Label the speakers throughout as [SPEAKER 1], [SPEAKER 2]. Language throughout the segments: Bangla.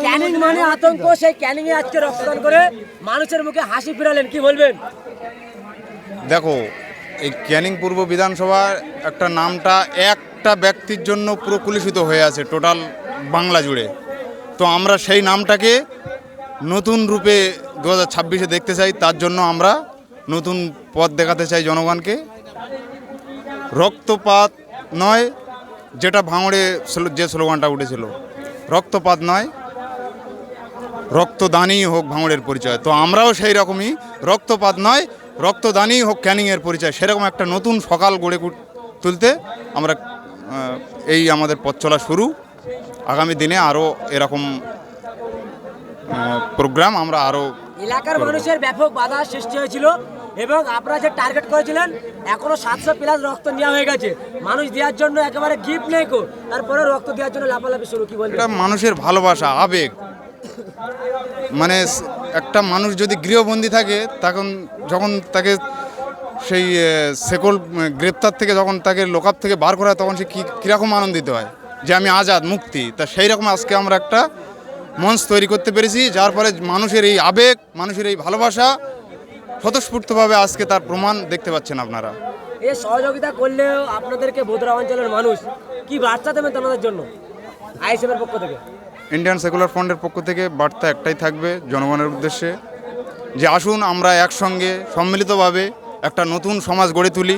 [SPEAKER 1] ক্যানিং মানে আতঙ্ক সেই ক্যানিং এ আজকে রক্তদান করে মানুষের মুখে হাসি ফিরালেন কি বলবেন?
[SPEAKER 2] দেখো এই ক্যানিং পূর্ব বিধানসভার একটা নামটা একটা ব্যক্তির জন্য পুরো কুলিশিত হয়ে আছে টোটাল বাংলা জুড়ে। তো আমরা সেই নামটাকে নতুন রূপে দু হাজার ছাব্বিশে দেখতে চাই তার জন্য আমরা নতুন পথ দেখাতে চাই জনগণকে। রক্তপাত নয় যেটা ভাঙড়ে স্লো- যে স্লোগানটা উঠেছিল। রক্তপাত নয় রক্তদানই হোক ভাঙড়ের পরিচয়। তো আমরাও সেই রকমই রক্তপাত নয় রক্তদানই হোক ক্যানিংয়ের পরিচয়। সেরকম একটা নতুন সকাল গড়ে তুলতে আমরা এই আমাদের পথ চলা শুরু। আগামী দিনে আরও এরকম প্রোগ্রাম আমরা আরও
[SPEAKER 1] এলাকার মানুষের ব্যাপক বাধা সৃষ্টি হয়েছিল। এবং আপনারা যে টার্গেট করেছিলেন, এখনও সাতশো প্লাস রক্ত নেওয়া হয়ে গেছে। মানুষ দেওয়ার জন্য একেবারে গিফট নেই কো। তারপরে রক্ত দেওয়ার জন্য লাফালাফি শুরু, কি বলবেন?
[SPEAKER 2] মানুষের ভালোবাসা, আবেগ। মানে একটা মানুষ যদি গৃহবন্দী থাকে, তখন যখন তাকে সেই সেকল গ্রেপ্তার থেকে যখন তাকে লোকাপ থেকে বার করা হয়, তখন সে কী, কীরকম আনন্দিত হয়? যে আমি আজাদ, মুক্তি। তা সেই রকম আজকে আমরা একটা মঞ্চ তৈরি করতে পেরেছি, যার ফলে মানুষের এই আবেগ, মানুষের এই ভালোবাসা স্বতঃস্ফূর্তভাবে আজকে তার প্রমাণ দেখতে পাচ্ছেন আপনারা।
[SPEAKER 1] এই সহযোগিতা করলেও আপনাদেরকে বোধরা অঞ্চলের মানুষ কি বার্তা দেবেন তোমাদের জন্য? আইএসএফের পক্ষ থেকে।
[SPEAKER 2] ইন্ডিয়ান সেকুলার ফ্রন্টের পক্ষ থেকে বার্তা একটাই থাকবে জনগণের উদ্দেশ্যে যে আসুন আমরা একসঙ্গে সম্মিলিতভাবে একটা নতুন সমাজ গড়ে তুলি।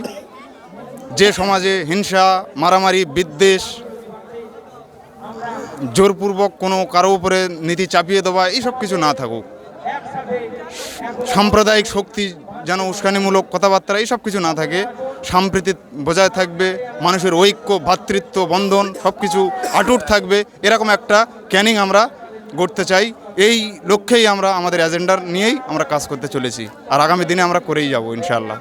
[SPEAKER 2] যে সমাজে হিংসা মারামারি বিদ্বেষ জোরপূর্বক কোনো কারও উপরে নীতি চাপিয়ে দেওয়া এইসব কিছু না থাকুক। সাম্প্রদায়িক শক্তি যেন উস্কানিমূলক কথাবার্তা এইসব কিছু না থাকে। সাম্প্রীতি বজায় থাকবে, মানুষের ঐক্য ভ্রাতৃত্ব বন্ধন সব কিছু আটুট থাকবে। এরকম একটা ক্যানিং আমরা গড়তে চাই। এই লক্ষ্যেই আমরা আমাদের এজেন্ডার নিয়েই আমরা কাজ করতে চলেছি। আর আগামী দিনে আমরা করেই যাব, ইনশাআল্লাহ।